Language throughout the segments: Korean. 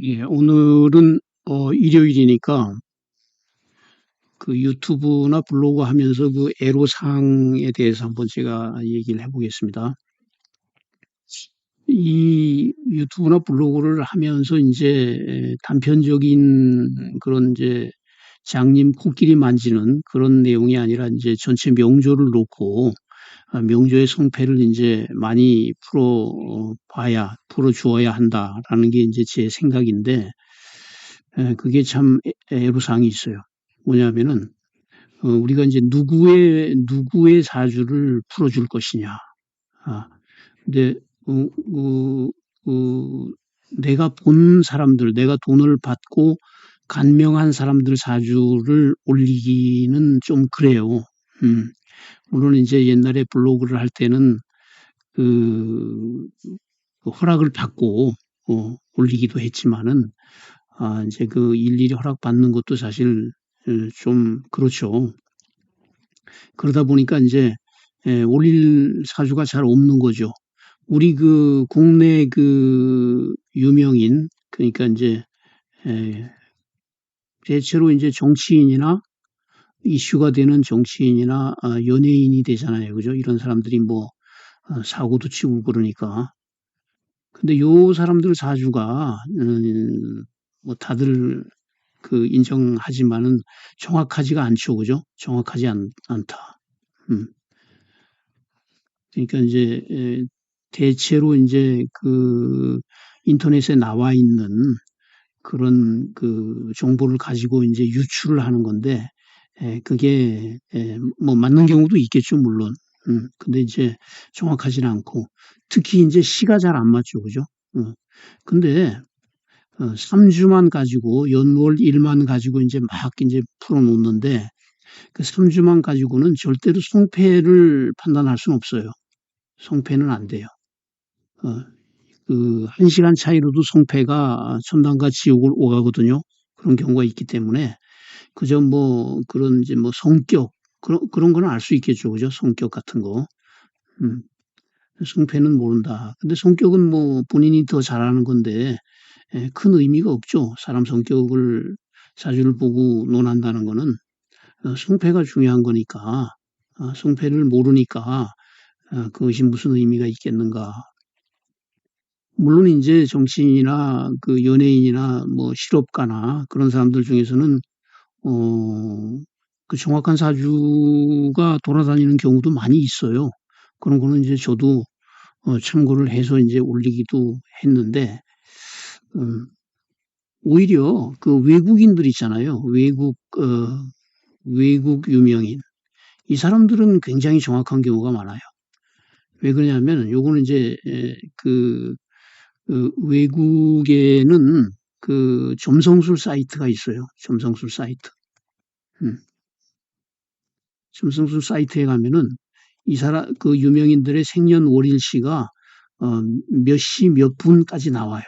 예, 오늘은 어, 일요일이니까 그 유튜브나 블로그 하면서 그 애로사항에 대해서 한번 제가 얘기를 해보겠습니다. 이 유튜브나 블로그를 하면서 이제 단편적인 그런 이제 장님 코끼리 만지는 그런 내용이 아니라 이제 전체 명조를 놓고 아, 명조의 성패를 이제 많이 풀어 봐야 풀어 주어야 한다라는 게 이제 제 생각인데 그게 참 애로사항이 있어요. 뭐냐면은 어, 우리가 이제 누구의 누구의 사주를 풀어줄 것이냐. 아, 근데 어, 어, 어, 내가 본 사람들, 내가 돈을 받고 간명한 사람들 사주를 올리기는 좀 그래요. 음. 물론 이제 옛날에 블로그를 할 때는 그, 그 허락을 받고 어, 올리기도 했지만은 아, 이제 그 일일이 허락받는 것도 사실 좀 그렇죠. 그러다 보니까 이제 에, 올릴 사주가 잘 없는 거죠. 우리 그 국내 그 유명인 그러니까 이제 에, 대체로 이제 정치인이나 이슈가 되는 정치인이나 아, 연예인이 되잖아요. 그죠? 이런 사람들이 뭐 어, 사고도 치고 그러니까. 근데 요 사람들 사주가 음, 뭐 다들 그 인정하지만은 정확하지가 않죠. 그죠? 정확하지 않, 않다. 음. 그러니까 이제 대체로 이제 그 인터넷에 나와 있는 그런 그 정보를 가지고 이제 유출을 하는 건데 그게 뭐 맞는 경우도 있겠죠 물론 음, 근데 이제 정확하지는 않고 특히 이제 시가 잘 안 맞죠 그죠 음. 근데 어, 3주만 가지고 연월 일만 가지고 이제 막 이제 풀어 놓는데 그 3주만 가지고는 절대로 성패를 판단할 수는 없어요. 성패는 안 돼요. 어, 그, 한 시간 차이로도 성패가 천당과 지옥을 오가거든요. 그런 경우가 있기 때문에, 그저 뭐, 그런 이제 뭐 성격, 그런, 그런 거는 알 수 있겠죠. 그죠? 성격 같은 거. 음. 성패는 모른다. 근데 성격은 뭐 본인이 더 잘하는 건데, 예, 큰 의미가 없죠. 사람 성격을, 사주를 보고 논한다는 거는, 어, 성패가 중요한 거니까, 어, 성패를 모르니까, 어, 그것이 무슨 의미가 있겠는가. 물론 이제 정치인이나 그 연예인이나 뭐 실업가나 그런 사람들 중에서는 어, 그 정확한 사주가 돌아다니는 경우도 많이 있어요. 그런 거는 이제 저도 어, 참고를 해서 이제 올리기도 했는데, 음, 오히려 그 외국인들 있잖아요. 외국, 어, 외국 유명인. 이 사람들은 굉장히 정확한 경우가 많아요. 왜 그러냐면 요거는 이제 그, 그 외국에는 그 점성술 사이트가 있어요. 점성술 사이트. 음. 점성술 사이트에 가면은 이 사람 그 유명인들의 생년월일시가 어, 몇 시 몇 분까지 나와요.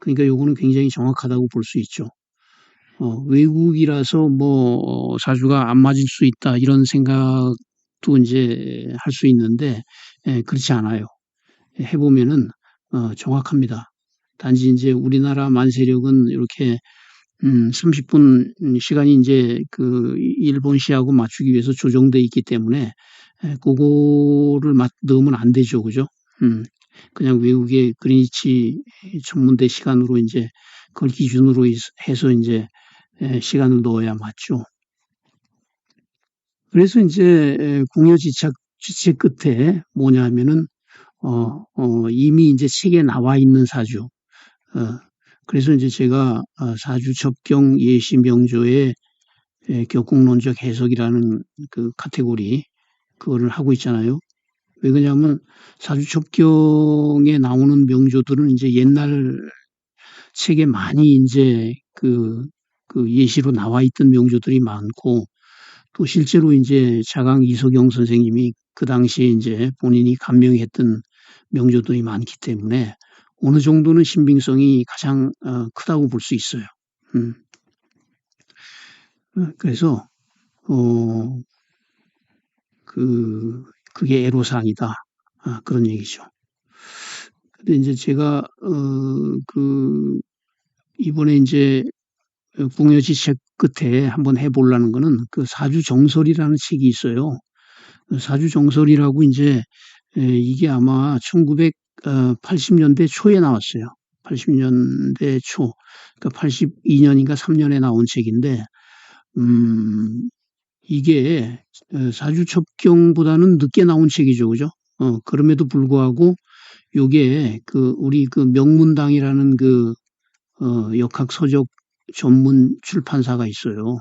그러니까 요거는 굉장히 정확하다고 볼 수 있죠. 어, 외국이라서 뭐 사주가 안 맞을 수 있다 이런 생각도 이제 할 수 있는데 예, 그렇지 않아요. 해보면은 어, 정확합니다. 단지 이제 우리나라 만세력은 이렇게 음, 30분 시간이 이제 그 일본 시하고 맞추기 위해서 조정돼 있기 때문에 에, 그거를 맞, 넣으면 안 되죠, 그죠? 음, 그냥 외국의 그리니치 전문대 시간으로 이제 그걸 기준으로 해서 이제 시간을 넣어야 맞죠. 그래서 이제 공여 지책, 지책 끝에 뭐냐 하면은, 어, 어, 이미 이제 책에 나와 있는 사주. 어, 그래서 이제 제가 어, 사주 접경 예시 명조의 격국론적 해석이라는 그 카테고리, 그거를 하고 있잖아요. 왜 그러냐면 사주 접경에 나오는 명조들은 이제 옛날 책에 많이 이제 그, 그 예시로 나와 있던 명조들이 많고 또 실제로 이제 자강 이석영 선생님이 그 당시에 이제 본인이 감명했던 명조들이 많기 때문에 어느 정도는 신빙성이 가장 어, 크다고 볼 수 있어요. 음. 어, 그래서 어, 그 그게 애로사항이다 아, 그런 얘기죠. 근데 이제 제가 어, 그 이번에 이제 궁여지 책 끝에 한번 해보려는 거는 그 사주 정설이라는 책이 있어요. 사주 정설이라고 이제 이게 아마 1980년대 초에 나왔어요. 80년대 초, 그러니까 82년인가 3년에 나온 책인데, 음, 이게 사주 첩경보다는 늦게 나온 책이죠, 그죠? 어, 그럼에도 불구하고 요게 그 우리 그 명문당이라는 그 어, 역학서적 전문 출판사가 있어요.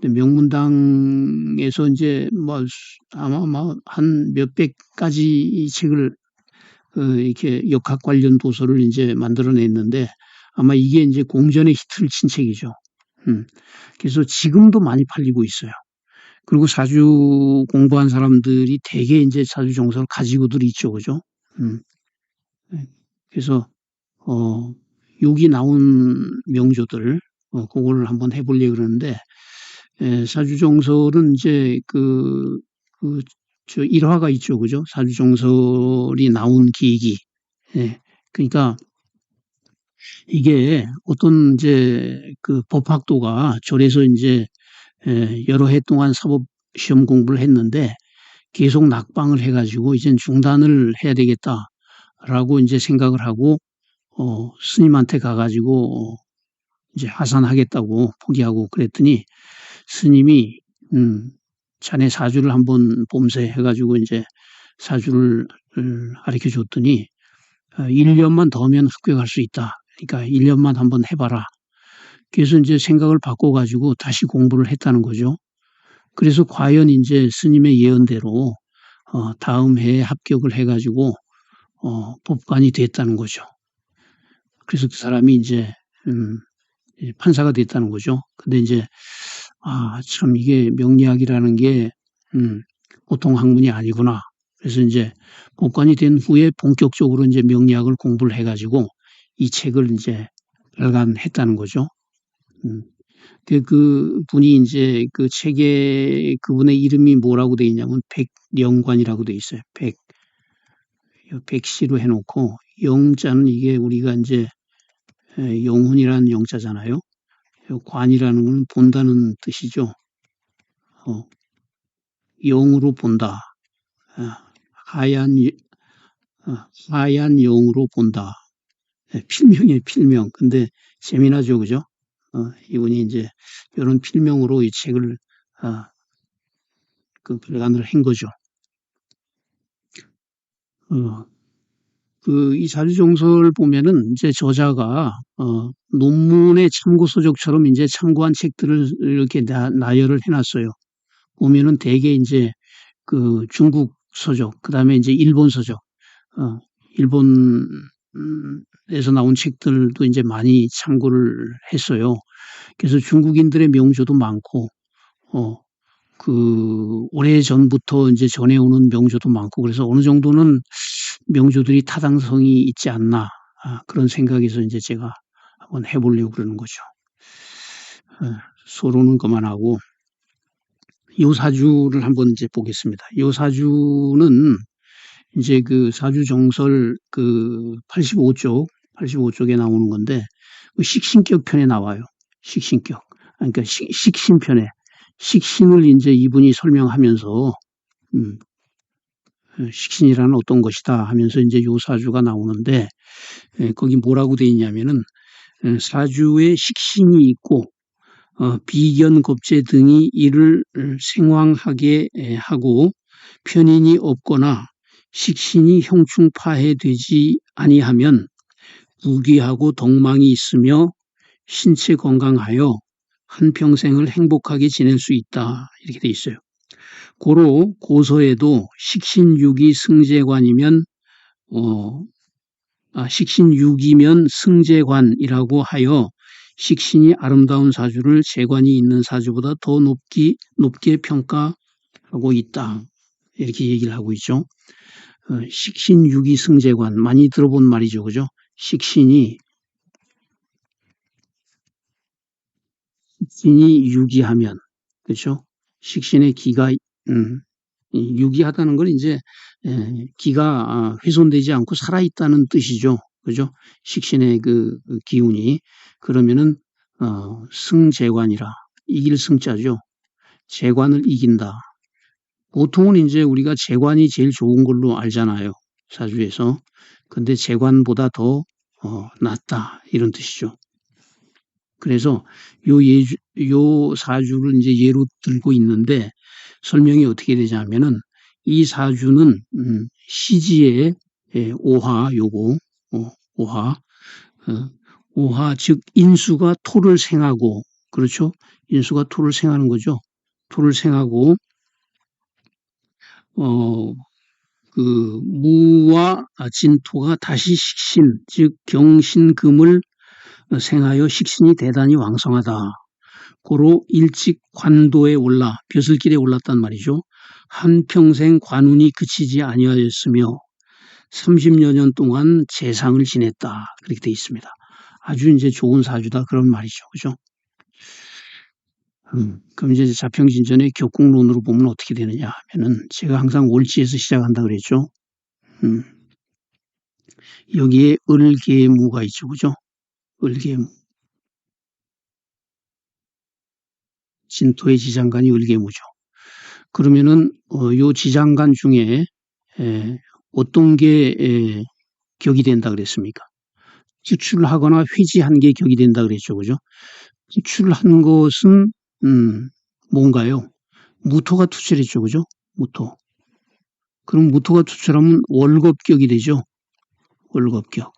근데 명문당에서 이제 뭐 아마 뭐 한 몇백 가지 책을 어, 이렇게 역학 관련 도서를 이제 만들어냈는데 아마 이게 이제 공전의 히트를 친 책이죠. 음. 그래서 지금도 많이 팔리고 있어요. 그리고 사주 공부한 사람들이 대개 이제 사주 정서를 가지고들 있죠, 그죠? 음. 네. 그래서 어 여기 나온 명조들 어, 그거를 한번 해보려고 그러는데 에, 사주정설은 이제 그, 그, 저 일화가 있죠. 그죠? 사주정설이 나온 계기. 예. 그러니까 이게 어떤 이제 그 법학도가 절에서 이제 에, 여러 해 동안 사법 시험 공부를 했는데 계속 낙방을 해가지고 이젠 중단을 해야 되겠다라고 이제 생각을 하고 어, 스님한테 가가지고 어, 이제 하산하겠다고 포기하고 그랬더니 스님이 음, 자네 사주를 한번 봄새 해가지고 이제 사주를 가르쳐 줬더니 1년만 어, 더면 합격할 수 있다. 그러니까 1년만 한번 해봐라. 그래서 이제 생각을 바꿔가지고 다시 공부를 했다는 거죠. 그래서 과연 이제 스님의 예언대로 어, 다음 해에 합격을 해가지고 어, 법관이 됐다는 거죠. 그래서 그 사람이 이제 음, 판사가 됐다는 거죠. 근데 이제 아 참 이게 명리학이라는 게 음, 보통 학문이 아니구나. 그래서 이제 법관이 된 후에 본격적으로 이제 명리학을 공부를 해가지고 이 책을 이제 발간했다는 거죠. 음. 그, 그 분이 이제 그 책에 그분의 이름이 뭐라고 돼 있냐면 백령관이라고 돼 있어요. 백 백시로 해놓고 영자는 이게 우리가 이제 영혼이라는 영자잖아요. 관이라는 건 본다는 뜻이죠. 어, 영으로 본다. 아, 하얀 어, 하얀 영으로 본다. 필명이에요, 필명. 근데 재미나죠, 그죠? 어, 이분이 이제 이런 필명으로 이 책을 아, 그 발간을 한 거죠. 어, 그 이 자주정설 보면은 이제 저자가 어, 논문의 참고 서적처럼 이제 참고한 책들을 이렇게 나, 나열을 해놨어요. 보면은 대개 이제 그 중국 서적, 그 다음에 이제 일본 서적, 어, 일본에서 나온 책들도 이제 많이 참고를 했어요. 그래서 중국인들의 명조도 많고, 어, 그 오래 전부터 이제 전해오는 명조도 많고 그래서 어느 정도는 명조들이 타당성이 있지 않나 아, 그런 생각에서 이제 제가 한번 해보려고 그러는 거죠. 어, 서로는 그만하고 요 사주를 한번 이제 보겠습니다. 요 사주는 이제 그 사주 정설 그 85쪽 85쪽에 나오는 건데 그 식신격 편에 나와요. 식신격 그러니까 식, 식신편에 식신을 이제 이분이 설명하면서 음, 식신이라는 어떤 것이다 하면서 이제 요 사주가 나오는데 에, 거기 뭐라고 돼 있냐면은 에, 사주에 식신이 있고 어, 비견 겁재 등이 이를 생황하게 하고 편인이 없거나 식신이 형충 파해되지 아니하면 무기하고 덕망이 있으며 신체 건강하여 한평생을 행복하게 지낼 수 있다. 이렇게 돼 있어요. 고로 고서에도 식신유기 승제관이면 어, 아, 식신유기면 승제관이라고 하여 식신이 아름다운 사주를 재관이 있는 사주보다 더 높기, 높게 평가하고 있다. 이렇게 얘기를 하고 있죠. 어, 식신유기 승제관 많이 들어본 말이죠. 그죠? 식신이 식신이 유기하면 그렇죠? 식신의 기가 음, 유기하다는 건 이제 에, 기가 아, 훼손되지 않고 살아 있다는 뜻이죠. 그죠? 식신의 그, 그 기운이 그러면은 어, 승재관이라 이길 승자죠. 재관을 이긴다. 보통은 이제 우리가 재관이 제일 좋은 걸로 알잖아요. 사주에서. 근데 재관보다 더 어, 낫다 이런 뜻이죠. 그래서 요 예주, 요 사주를 이제 예로 들고 있는데 설명이 어떻게 되냐면은 이 사주는 음, 시지의 예, 오화 요거 어, 오화 어, 오화 즉 인수가 토를 생하고 그렇죠? 인수가 토를 생하는 거죠. 토를 생하고 어, 그 무와 진토가 다시 식신 즉 경신금을 생하여 식신이 대단히 왕성하다. 고로 일찍 관도에 올라 벼슬길에 올랐단 말이죠. 한평생 관운이 그치지 아니하였으며 30여 년 동안 재상을 지냈다. 그렇게 되어 있습니다. 아주 이제 좋은 사주다 그런 말이죠. 그죠? 음, 그럼 이제 자평진전의 격국론으로 보면 어떻게 되느냐 하면은 제가 항상 월지에서 시작한다 그랬죠. 음, 여기에 을계무가 있죠. 그죠? 을계무. 진토의 지장간이 을계무죠. 그러면은 어, 요 지장간 중에 에, 어떤 게 에, 격이 된다 그랬습니까? 추출하거나 회지한 게 격이 된다 그랬죠. 그죠? 추출한 것은 음, 뭔가요? 무토가 투출했죠. 그죠? 무토. 그럼 무토가 투출하면 월급격이 되죠. 월급격.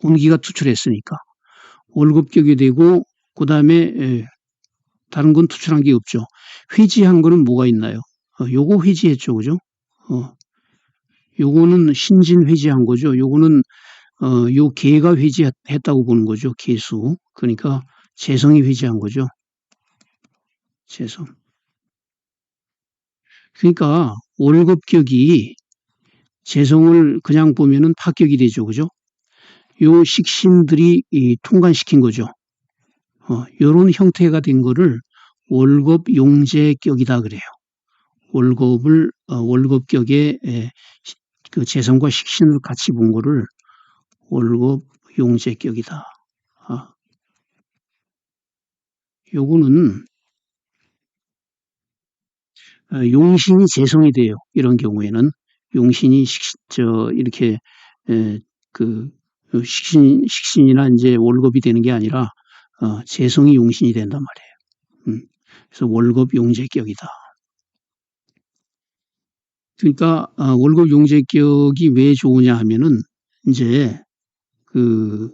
공기가 투출했으니까. 월급 격이 되고, 그 다음에, 다른 건 투출한 게 없죠. 회지한 거는 뭐가 있나요? 어, 요거 회지했죠. 그죠? 어, 요거는 신진 회지한 거죠. 요거는, 어, 요 개가 회지했다고 보는 거죠. 개수. 그러니까 재성이 회지한 거죠. 재성. 그러니까 월급격이 재성을 그냥 보면은 파격이 되죠. 그죠? 요 식신들이 통관시킨 거죠. 어, 요런 형태가 된 거를 월급 용제격이다 그래요. 월급을 어, 월급격에 에, 그 재성과 식신을 같이 본 거를 월급 용제격이다. 어, 요거는 어, 용신이 재성이 돼요. 이런 경우에는 용신이 식, 저 이렇게 에, 그 식신 식신이나 이제 월급이 되는 게 아니라 어, 재성이 용신이 된단 말이에요. 음, 그래서 월급 용재격이다. 그러니까 어, 월급 용재격이 왜 좋으냐 하면은 이제 그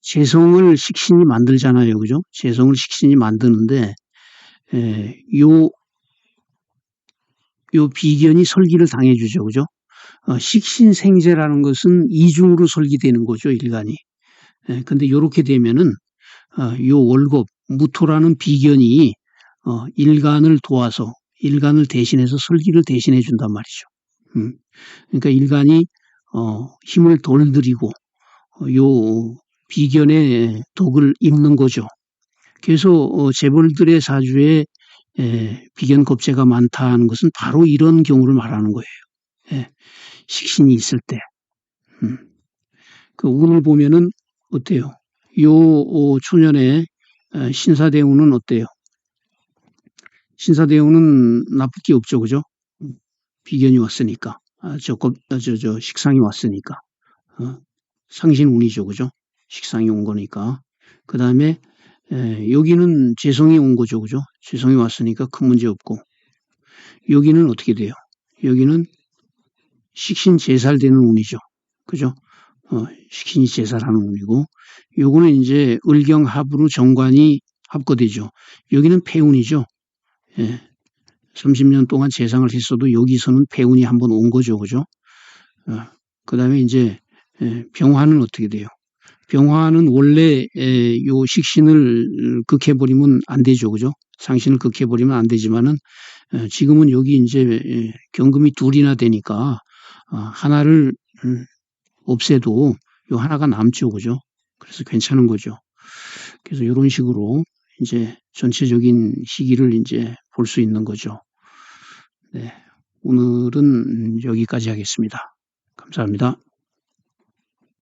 재성을 식신이 만들잖아요. 그죠? 재성을 식신이 만드는데, 에, 요, 요 비견이 설기를 당해주죠. 그죠? 어, 식신생재라는 것은 이중으로 설기되는 거죠. 일간이. 에, 근데 요렇게 되면은, 어, 요 월급, 무토라는 비견이, 어, 일간을 도와서, 일간을 대신해서 설기를 대신해 준단 말이죠. 음. 그러니까 일간이, 어, 힘을 덜 들이고, 어, 요 비견의 독을 입는 거죠. 그래서 어, 재벌들의 사주에 비견 겁재가 많다는 것은 바로 이런 경우를 말하는 거예요. 예, 식신이 있을 때. 음. 그 운을 보면은 어때요? 요 어, 초년에 어, 신사대운은 어때요? 신사대운은 나쁠 게 없죠, 그죠? 비견이 왔으니까. 아, 저, 저, 저, 식상이 왔으니까. 어, 상신운이죠, 그죠? 식상이 온 거니까. 그 다음에 여기는 재성이 온 거죠. 그죠? 재성이 왔으니까 큰 문제 없고. 여기는 어떻게 돼요? 여기는 식신 제살되는 운이죠. 그죠? 어, 식신이 제살하는 운이고, 요거는 이제 을경합으로 정관이 합거되죠. 여기는 폐운이죠. 예. 30년 동안 재상을 했어도 여기서는 폐운이 한번 온 거죠. 그죠? 어, 그 다음에 이제 예, 병화는 어떻게 돼요? 병화는 원래 요 식신을 극해버리면 안 되죠. 그죠? 상신을 극해버리면 안 되지만은 지금은 여기 이제 경금이 둘이나 되니까 어, 하나를 음, 없애도 요 하나가 남죠. 그죠? 그래서 괜찮은 거죠. 그래서 이런 식으로 이제 전체적인 시기를 이제 볼 수 있는 거죠. 네. 오늘은 여기까지 하겠습니다. 감사합니다.